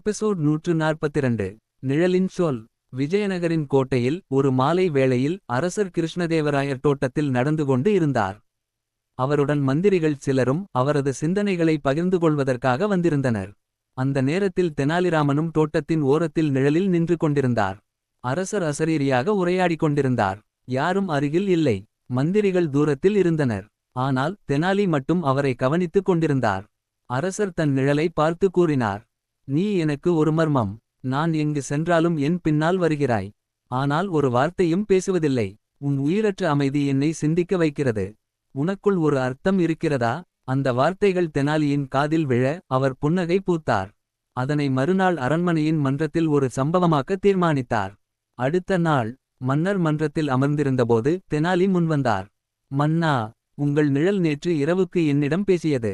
Episode நூற்று நாற்பத்திரண்டு நிழலின் சொல். விஜயநகரின் கோட்டையில் ஒரு மாலை வேளையில் அரசர் கிருஷ்ணதேவராயர் தோட்டத்தில் நடந்து கொண்டு இருந்தார். அவருடன் மந்திரிகள் சிலரும் அவரது சிந்தனைகளை பகிர்ந்து கொள்வதற்காக வந்திருந்தனர். அந்த நேரத்தில் தெனாலிராமனும் தோட்டத்தின் ஓரத்தில் நிழலில் நின்று கொண்டிருந்தார். அரசர் அசரீரியாக உரையாடிக் கொண்டிருந்தார். யாரும் அருகில் இல்லை. மந்திரிகள் தூரத்தில் இருந்தனர். ஆனால் தெனாலி மட்டும் அவரை கவனித்துக் கொண்டிருந்தார். அரசர் தன் நிழலை பார்த்து கூறினார். நீ எனக்கு ஒரு மர்மம். நான் எங்கு சென்றாலும் என் பின்னால் வருகிறாய். ஆனால் ஒரு வார்த்தையும் பேசுவதில்லை. உன் உயிரற்ற அமைதி என்னை சிந்திக்க வைக்கிறது. உனக்குள் ஒரு அர்த்தம் இருக்கிறதா? அந்த வார்த்தைகள் தெனாலியின் காதில் விழ அவர் புன்னகை பூத்தார். அதனை மறுநாள் அரண்மனையின் மன்றத்தில் ஒரு சம்பவமாக்க தீர்மானித்தார். அடுத்த நாள் மன்னர் மன்றத்தில் அமர்ந்திருந்தபோது தெனாலி முன்வந்தார். மன்னா உங்கள் நிழல் நேற்று இரவுக்கு என்னிடம் பேசியது.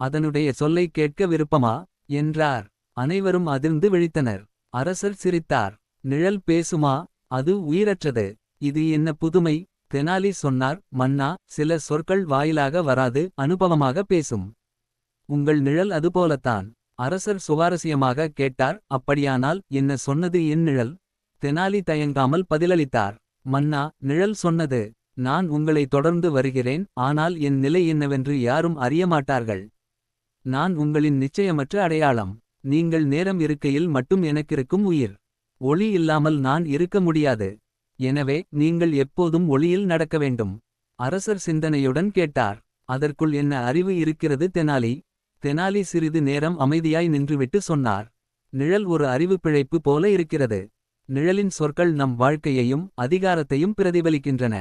அதனுடைய சொல்லை கேட்க விருப்பமா? என்றார். அனைவரும் அதிர்ந்து விழித்தனர். அரசர் சிரித்தார். நிழல் பேசுமா? அது உயிரற்றது. இது என்ன புதுமை? தெனாலி சொன்னார். மன்னா சில சொற்கள் வாயிலாக வராது. அனுபவமாக பேசும். உங்கள் நிழல் அதுபோலத்தான் அரசர் சுவாரஸ்யமாக கேட்டார். அப்படியானால் என்ன சொன்னது என் நிழல்? தெனாலி தயங்காமல் பதிலளித்தார். மன்னா நிழல் சொன்னது. நான் உங்களை தொடர்ந்து வருகிறேன். ஆனால் என் நிலை என்னவென்று யாரும் அறியமாட்டார்கள் நான் உங்களின் நிச்சயமற்ற அடையாளம். நீங்கள் நேரம் இருக்கையில் மட்டும் எனக்கிருக்கும் உயிர். ஒளி இல்லாமல் நான் இருக்க முடியாது. எனவே நீங்கள் எப்போதும் ஒளியில் நடக்க வேண்டும். அரசர் சிந்தனையுடன் கேட்டார். அதற்குள் என்ன அறிவு இருக்கிறது தெனாலி? தெனாலி சிறிது நேரம் அமைதியாய் நின்றுவிட்டு சொன்னார். நிழல் ஒரு அறிவு பிழைப்பு போல இருக்கிறது. நிழலின் சொற்கள் நம் வாழ்க்கையையும் அதிகாரத்தையும் பிரதிபலிக்கின்றன.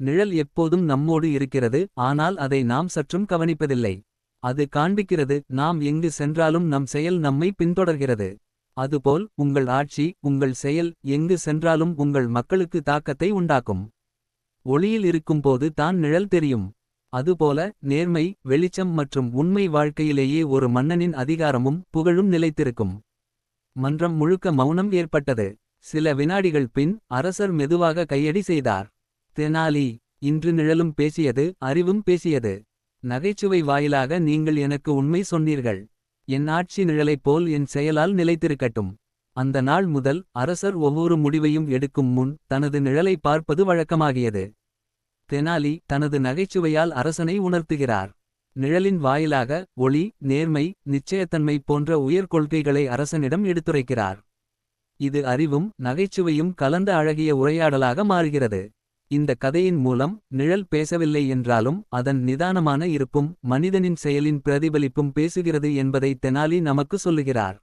நிழல் எப்போதும் நம்மோடு இருக்கிறது ஆனால் அதை நாம் சற்றும் கவனிப்பதில்லை. அது காண்பிக்கிறது நாம் எங்கு சென்றாலும் நம் செயல் நம்மை பின்தொடர்கிறது. அதுபோல் உங்கள் ஆட்சி உங்கள் செயல் எங்கு சென்றாலும் உங்கள் மக்களுக்கு தாக்கத்தை உண்டாக்கும். ஒளியில் இருக்கும்போது தான் நிழல் தெரியும். அதுபோல நேர்மை வெளிச்சம் மற்றும் உண்மை வாழ்க்கையிலேயே ஒரு மன்னனின் அதிகாரமும் புகழும் நிலைத்திருக்கும். மன்றம் முழுக்க மௌனம் ஏற்பட்டது. சில வினாடிகள் பின் அரசர் மெதுவாக கையடி செய்தார். தெனாலி இன்று நிழலும் பேசியது அறிவும் பேசியது. நகைச்சுவை வாயிலாக நீங்கள் எனக்கு உண்மை சொன்னீர்கள். என் ஆட்சி நிழலைப் போல் என் செயலால் நிலைத்திருக்கட்டும். அந்த நாள் முதல் அரசர் ஒவ்வொரு முடிவையும் எடுக்கும் முன் தனது நிழலை பார்ப்பது வழக்கமாகியது. தெனாலி தனது நகைச்சுவையால் அரசனை உணர்த்துகிறார். நிழலின் வாயிலாக ஒளி நேர்மை நிச்சயத்தன்மை போன்ற உயர் கொள்கைகளை அரசனிடம் எடுத்துரைக்கிறார். இது அறிவும் நகைச்சுவையும் கலந்த அழகிய உரையாடலாக மாறுகிறது. இந்த கதையின் மூலம் நிழல் பேசவில்லை என்றாலும் அதன் நிதானமான இருப்பும் மனிதனின் செயலின் பிரதிபலிப்பும் பேசுகிறது என்பதை தெனாலி நமக்கு சொல்லுகிறார்.